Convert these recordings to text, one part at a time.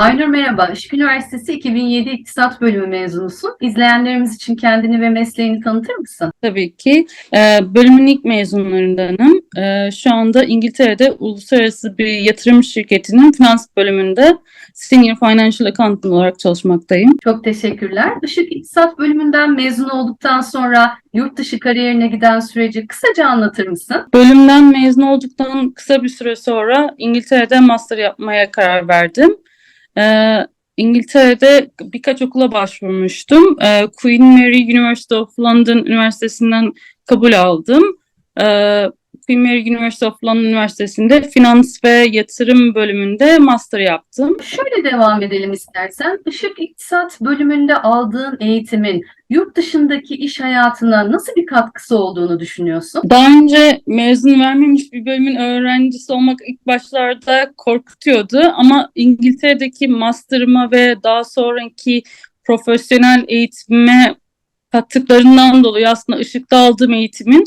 Aynur merhaba. Işık Üniversitesi 2007 İktisat Bölümü mezunusun. İzleyenlerimiz için kendini ve mesleğini tanıtır mısın? Tabii ki. Ee, bölümün ilk mezunlarındanım. Ee, şu anda İngiltere'de uluslararası bir yatırım şirketinin finans bölümünde Senior Financial Accountant olarak çalışmaktayım. Çok teşekkürler. Işık İktisat Bölümünden mezun olduktan sonra yurt dışı kariyerine giden süreci kısaca anlatır mısın? Bölümden mezun olduktan kısa bir süre sonra İngiltere'de master yapmaya karar verdim. Ee, İngiltere'de birkaç okula başvurmuştum. Ee, Queen Mary University of London Üniversitesi'nden kabul aldım. Ee, Mary University of London Üniversitesi'nde finans ve yatırım bölümünde master yaptım. Şöyle devam edelim istersen. Işık İktisat Bölümünde aldığın eğitimin yurt dışındaki iş hayatına nasıl bir katkısı olduğunu düşünüyorsun? Daha önce mezun vermemiş bir bölümün öğrencisi olmak ilk başlarda korkutuyordu ama İngiltere'deki master'ıma ve daha sonraki profesyonel eğitimime kattıklarından dolayı aslında ışıkta aldığım eğitimin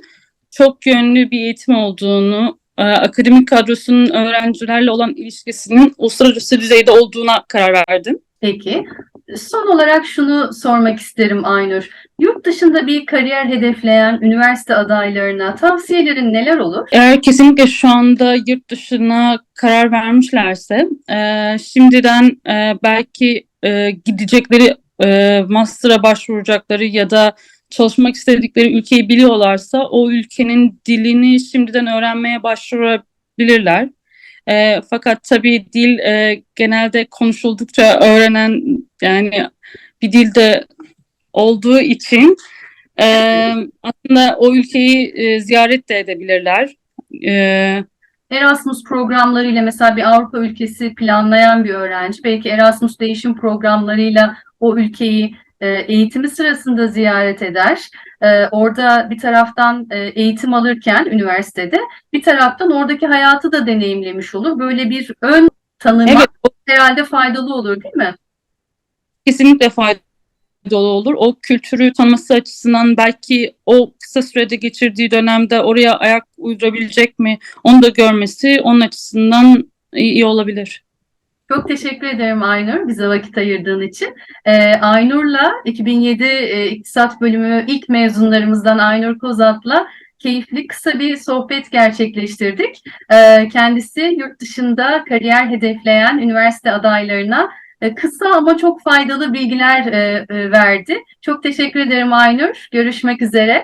çok yönlü bir eğitim olduğunu, e, akademik kadrosunun öğrencilerle olan ilişkisinin uluslararası düzeyde olduğuna karar verdim. Peki. Son olarak şunu sormak isterim Aynur. Yurt dışında bir kariyer hedefleyen üniversite adaylarına tavsiyelerin neler olur? Eğer kesinlikle şu anda yurt dışına karar vermişlerse e, şimdiden e, belki e, gidecekleri e, master'a başvuracakları ya da çalışmak istedikleri ülkeyi biliyorlarsa o ülkenin dilini şimdiden öğrenmeye başvurabilirler. E, fakat tabii dil e, genelde konuşuldukça öğrenen yani bir dilde olduğu için e, aslında o ülkeyi e, ziyaret de edebilirler. E, Erasmus programlarıyla mesela bir Avrupa ülkesi planlayan bir öğrenci belki Erasmus değişim programlarıyla o ülkeyi eğitimi sırasında ziyaret eder. E, orada bir taraftan e, eğitim alırken üniversitede bir taraftan oradaki hayatı da deneyimlemiş olur. Böyle bir ön tanıma evet, herhalde faydalı olur değil mi? kesinlikle faydalı olur. O kültürü tanıması açısından belki o kısa sürede geçirdiği dönemde oraya ayak uydurabilecek mi onu da görmesi onun açısından iyi olabilir. Çok teşekkür ederim Aynur bize vakit ayırdığın için. Ee, Aynur'la 2007 e, İktisat Bölümü ilk mezunlarımızdan Aynur Kozat'la keyifli kısa bir sohbet gerçekleştirdik. Ee, kendisi yurt dışında kariyer hedefleyen üniversite adaylarına e, kısa ama çok faydalı bilgiler e, e, verdi. Çok teşekkür ederim Aynur. Görüşmek üzere.